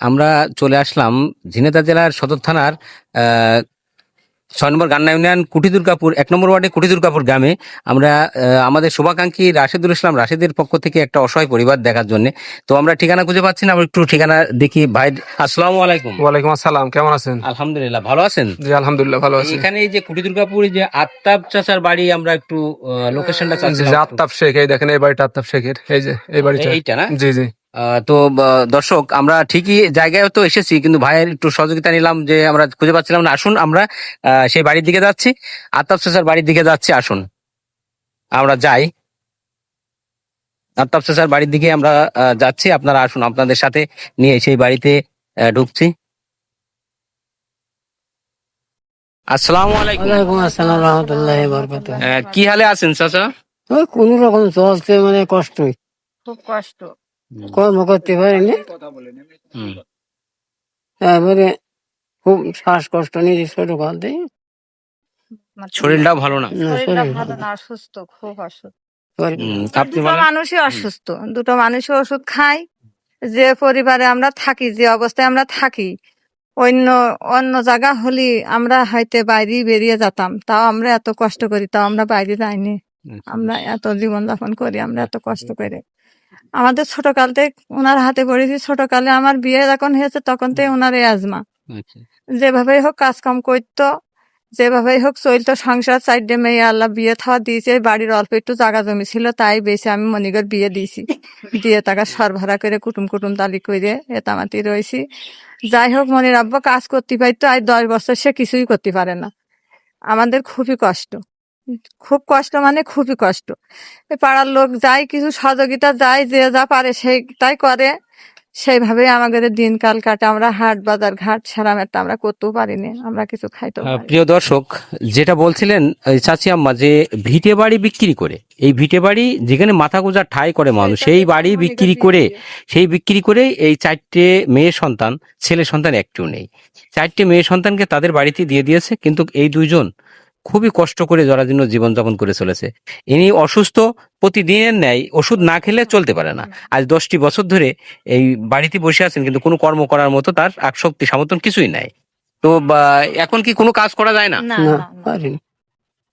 আমরা চলে আসলাম ঝিনেদা জেলার সদর থানার ছয় নম্বর গান্না ইউনিয়ন কুটি দুর্গাপুর এক নম্বর ওয়ার্ডে কুটি দুর্গাপুর গ্রামে। আমরা আমাদের শুভাকাঙ্ক্ষী রাশেদুল ইসলাম রাশেদের পক্ষ থেকে একটা অসহায় পরিবার দেখার জন্য। তো আমরা ঠিকানা খুঁজে পাচ্ছি না আমরা একটু ঠিকানা দেখি। ভাই আসসালামু আলাইকুম। ওয়ালাইকুম আসসালাম কেমন আছেন? আলহামদুলিল্লাহ ভালো আছেন? জি আলহামদুলিল্লাহ ভালো আছি। এখানে এই যে কুটি দুর্গাপুর যে আত্তাব চাচার বাড়ি আমরা একটু লোকেশনটা চাচ্ছি আত্তাব শেখ এই দেখেন এই বাড়িটা আত্তাব শেখের এই যে এই বাড়িটা। এইটা না? জি জি। তো দর্শক আমরা ঠিকই জায়গায় তো এসেছি কিন্তু ভাইয়ের একটু সহযোগিতা নিলাম যে আমরা খুঁজে পাচ্ছিলাম না। আসুন আমরা আহ, সেই বাড়ির দিকে যাচ্ছি। আতাব চেষার বাড়ির দিকে যাচ্ছি আসুন। আমরা যাই। আতাব চেষার বাড়ির দিকে আমরা যাচ্ছি আপনারা আসুন আপনাদের সাথে নিয়ে সেই বাড়িতে ঢুকছি। আসসালামু আলাইকুম। ওয়ালাইকুম আসসালাম রহমতুল্লাহ কি হালে আছেন চাচা? কোন রকম চলছে মানে কষ্টই। খুব কষ্ট। কর্ম করতে পারিনি হুম। তারপরে খুব শ্বাসকষ্ট নিয়ে ছোট কাল থেকে আমার ভালো না। না, শরীরটা ভালো না অসুস্থ খুব অসুস্থ। দুটো মানুষই অসুস্থ দুটো মানুষই ওষুধ খাই যে পরিবারে আমরা থাকি যে অবস্থায় আমরা থাকি অন্য অন্য জায়গা হলে আমরা হয়তো বাইরে বেরিয়ে যেতাম। তাও আমরা এত কষ্ট করি তাও আমরা বাইরে যাইনি। আমরা এত জীবনযাপন করি আমরা এত কষ্ট করে। আমাদের ছোটকালতে ওনার হাতে পড়েছি ছোটকালে আমার বিয়ে যখন হয়েছে তখন থেকে ওনার এই আজমা আচ্ছা। যেভাবেই হোক কাজ কাম করতো যেভাবেই হোক চলতো সংসার সাইডে মেয়ে আল্লাহ বিয়ে থাওয়া দিয়েছে বাড়ির অল্প একটু জায়গা জমি ছিল তাই বেশি আমি মনিগর বিয়ে দিয়েছি। দিয়ে টাকা সরবরাহ করে কুটুম কুটুম তালি করে এতামাতি রয়েছি যাই হোক মনির আব্বা কাজ করতে পারতো আর দশ বছর সে কিছুই করতে পারে না। আমাদের খুবই কষ্ট। খুব কষ্ট মানে খুবই কষ্ট। পাড়ার লোক যাই কিছু সহযোগিতা যায় যে যা পারে সেই তাই করে। সেইভাবে আমাদের দিনকাল কাটে। আমরা হাট বাজার ঘাট সেরামেরটা আমরা করতেও পারিনি। আমরা কিছু পারি প্রিয় দর্শক যেটা বলছিলেন চাচি আম্মা যে ভিটে বাড়ি বিক্রি করে এই ভিটে বাড়ি যেখানে মাথা গোজা ঠাই করে মানুষ সেই বাড়ি বিক্রি করে সেই বিক্রি করে এই চারটে মেয়ে সন্তান ছেলে সন্তান একটিও নেই। চারটে মেয়ে সন্তানকে তাদের বাড়িতে দিয়ে দিয়েছে কিন্তু এই দুইজন খুবই কষ্ট করে জরাজীর্ণ জীবনযাপন করে চলেছে। ইনি অসুস্থ প্রতিদিনের ন্যায় ওষুধ না খেলে চলতে পারে না। আজ দশটি বছর ধরে এই বাড়িতে বসে আছেন কিন্তু কোনো কর্ম করার মতো তার শক্তি সমর্থন কিছুই নাই। তো এখন কি কোনো কাজ করা যায় না? না না না, না। পারিনি।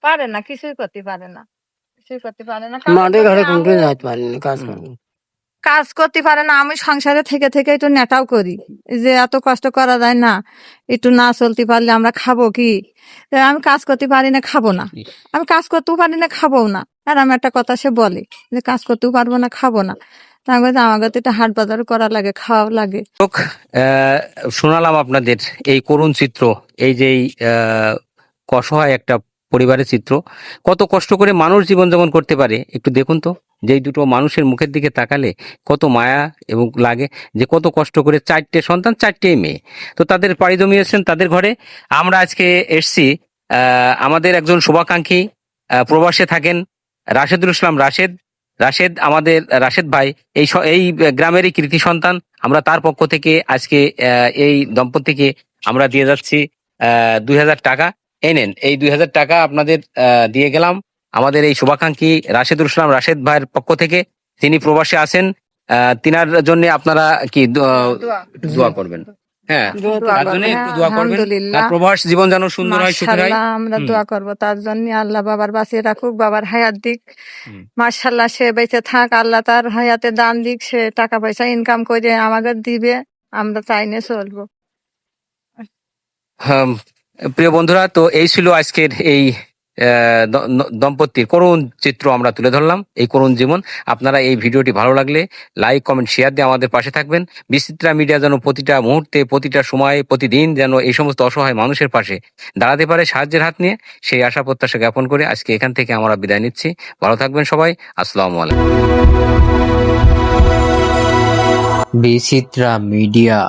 পারে না কিছুই করতে পারে না। কিছুই করতে পারে না। মাঠে কোনটা আমি- যাইতে পারিনি কাজ করব কাজ করতে পারে না আমি সংসারে থেকে থেকে একটু নেটাও করি যে এত কষ্ট করা যায় না একটু না চলতে পারলে আমরা খাব কি? আমি কাজ করতে পারি না খাব না। আমি কাজ করতেও পারি না খাব না। আর আমি একটা কথা সে বলে যে কাজ করতেও পারব না খাব না। আমাকে তো একটু হাট বাজার করা লাগে খাওয়া লাগে। শোনালাম আপনাদের এই করুণ চিত্র এই যে অসহায় একটা পরিবারের চিত্র। কত কষ্ট করে মানুষ জীবনযাপন করতে পারে একটু দেখুন তো। যেই দুটো মানুষের মুখের দিকে তাকালে কত মায়া এবং লাগে যে কত কষ্ট করে চারটে সন্তান চারটে মেয়ে। তো তাদের পাড়ি জমিয়েছেন তাদের ঘরে। আমরা আজকে এসছি আমাদের একজন শুভাকাঙ্ক্ষী প্রবাসে থাকেন রাশেদুল ইসলাম রাশেদ। রাশেদ আমাদের, রাশেদ ভাই, এই এই গ্রামেরই কৃতি সন্তান। আমরা তার পক্ষ থেকে আজকে এই দম্পতিকে আমরা দিয়ে যাচ্ছি দুই হাজার টাকা। এই নেন, এই দুই হাজার টাকা আপনাদের দিয়ে গেলাম। আমাদের এই শুভাকাঙ্ক্ষী রাশেদুল ইসলাম রাশেদ ভাইয়ের পক্ষ থেকে তিনি প্রবাসে আছেন তিনার জন্য আপনারা কি দোয়া- করবেন। হ্যাঁ তার জন্য দোয়া করবেন। তার প্রবাস জীবন যেন সুন্দর হয় সুখের হয়। আমরা দোয়া করব। তার জন্য আল্লাহ বাবার বাঁচিয়ে রাখুক বাবার হায়াত দিক। সে বেঁচে থাক আল্লাহ তার হায়াতে দান দিক সে টাকা পয়সা ইনকাম করে আমাদের দিবে আমরা চাইনে চলবো। হাম, প্রিয় বন্ধুরা তো এই ছিল আজকের এই দম্পতির করুণ চিত্র আমরা তুলে ধরলাম। এই করুণ জীবন, আপনারা এই ভিডিওটি ভালো লাগলে লাইক, কমেন্ট, শেয়ার দিয়ে আমাদের পাশে থাকবেন। বিচিত্রা মিডিয়া যেন প্রতিটা মুহূর্তে, প্রতিটা সময়, প্রতিদিন যেন এই সমস্ত অসহায় মানুষের পাশে দাঁড়াতে পারে সাহায্যের হাত নিয়ে, সেই আশা প্রত্যাশা জ্ঞাপন করে আজকে এখান থেকে আমরা বিদায় নিচ্ছি। ভালো থাকবেন সবাই। আসসালামু আলাইকুম। বিচিত্রা মিডিয়া।